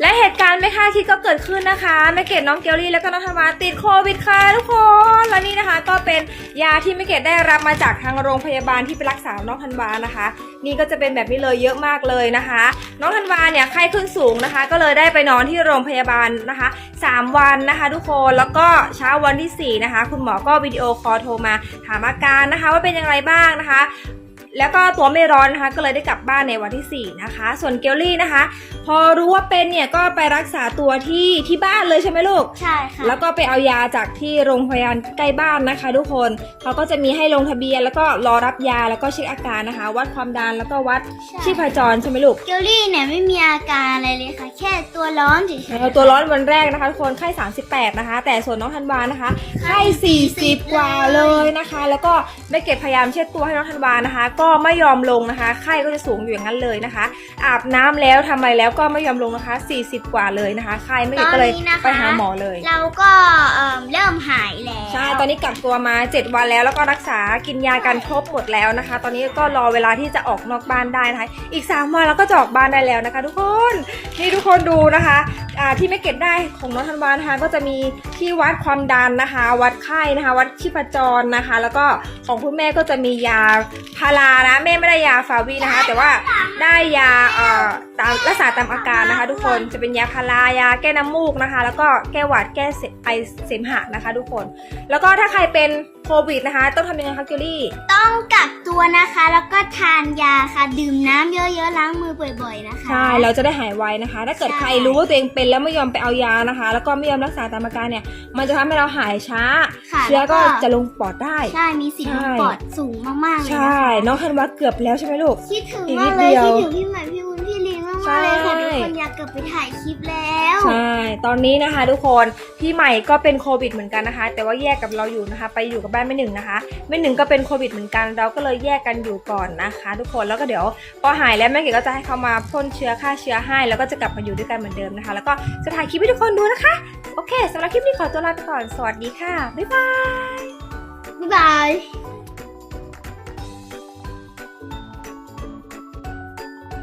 และเหตุการณ์ไม่คาดคิดก็เกิดขึ้นนะคะแม่เกดน้องเกลลี่แล้วก็น้องธันวาติดโควิดค่ะทุกคนและนี่นะคะ ก็เป็นยาที่แม่เกดได้รับมาจากทางโรงพยาบาลที่ไปรักษาน้องธันวานะคะ นี่ก็จะเป็นแบบนี้เลยเยอะมากเลยนะคะ น้องธันวาเนี่ยไข้ขึ้นสูงนะคะ ก็เลยได้ไปนอนที่โรงพยาบาลนะคะ 3 วันนะคะ ทุกคนแล้วก็เช้าวันที่4นะคะคุณหมอก็วิดีโอคอลโทรมาถามอาการนะคะ ว่าเป็นอย่างไรบ้างนะคะ แล้วก็ตัวไม่ร้อนนะคะ ก็เลยได้กลับบ้านในวันที่ 4 นะคะ ส่วนเกลลี่นะคะ พอรู้ว่าเป็นเนี่ยก็ไปรักษาตัวที่ที่บ้านเลยใช่ไหมลูก ใช่ค่ะ แล้วก็ไปเอายาจากที่โรงพยาบาลใกล้บ้านนะคะ ทุกคนเขาก็จะมีให้ลงทะเบียน แล้วก็รอรับยาแล้วก็เช็คอาการนะคะ วัดความดันแล้วก็วัดใช่ ชีพจรใช่ไหมลูกเกลลี่เนี่ยไม่มีอาการอะไรเลยค่ะ แค่ตัวร้อนเฉยเออตัวร้อนวันแรกนะคะทุกคนไข้ 38 นะคะ แต่ส่วนน้องธันวานะคะ ไข้ 40 กว่าเลยนะคะ แล้วก็ไม่เก็บพยายามเช็ดตัวให้น้องธันวานะคะ ก็ไม่ยอมลงนะคะ ไข้ก็จะสูงอยู่อย่างนั้นเลยนะคะ อาบน้ำแล้วทำอะไรแล้วก็ไม่ยอมลงนะคะ 40 กว่าเลยนะคะ ไข้ไม่เก็บก็เลยไปหาหมอเลยๆเราก็เอิ่มเริ่ม นนี้กักตัวมา 7 วันแล้วแล้วก็รักษากินยากันครบหมดแล้วนะคะ ตอนนี้ก็รอเวลาที่จะออกนอกบ้านได้นะคะ อีก 3 วันแล้วก็จะออกบ้านได้แล้วนะคะ ทุกคนนี่ทุกคนดูนะคะที่ไม่เก็บได้ของน้องธันวานะคะก็จะมีที่วัดความดันนะคะ วัดไข้นะคะ วัดชีพจรนะคะ แล้วก็ของคุณแม่ก็จะมียาพารานะแม่ไม่ได้ยาฟาวีนะคะ แต่ว่าได้ยาเอ่อตามรักษาตามอาการนะคะ ทุกคนจะเป็นยาพารายาแก้น้ำมูกนะคะ แล้วก็แก้หวัดแก้ไอเสมหะนะคะ ทุกคน แล้วก็ถ้าใครเป็นโควิดนะคะ ต้องทำยังไงคะเกลลี่ ต้องกักตัวนะคะ แล้วก็ทานยาค่ะ ดื่มน้ำเยอะๆ ล้างมือบ่อยๆ นะคะ ใช่ เราจะได้หายไวนะคะ ถ้าเกิดใช่ใครรู้ว่าตัวเองเป็นแล้วไม่ยอมไปเอายานะคะ แล้วก็ไม่ยอมรักษาตามอาการเนี่ย มันจะทำให้เราหายช้า ค่ะเชื้อก็แล้วจะลงปอดได้ ใช่ มีสิทธิ์ลงปอดสูงมากๆเลยใช่นะคะน้องธันวาเกือบแล้วใช่ไหมลูก คิดถึงอีกมานิกดเลยเดียวคิดถึงพี่ใหม่พี่วุ้นพี่ลิง มากใช่ๆเลยค่ะทุกคนอยากกลับไปถ่ายคลิปแล้วใช่ตอนนี้นะคะ ทุกคนพี่ใหม่ก็เป็นโควิดเหมือนกันนะคะ แต่ว่าแยกกับเราอยู่นะคะ ไปอยู่กับบ้านแม่หนึ่งนะคะแม่หนึ่งก็เป็นโควิดเหมือนกัน เราก็เลยแยกกันอยู่ก่อนนะคะ ทุกคนแล้วก็เดี๋ยวพอหายแล้วแม่เก๋ก็จะให้เขามาพ่นเชื้อฆ่าเชื้อให้ แล้วก็จะกลับมาอยู่ด้วยกันเหมือนเดิมนะคะ แล้วก็จะถ่ายคลิปให้ทุกคนดูนะคะ โอเคสำหรับคลิปนี้ขอตัวลาไปก่อนสวัสดีค่ะบ๊ายบายบ๊ายบาย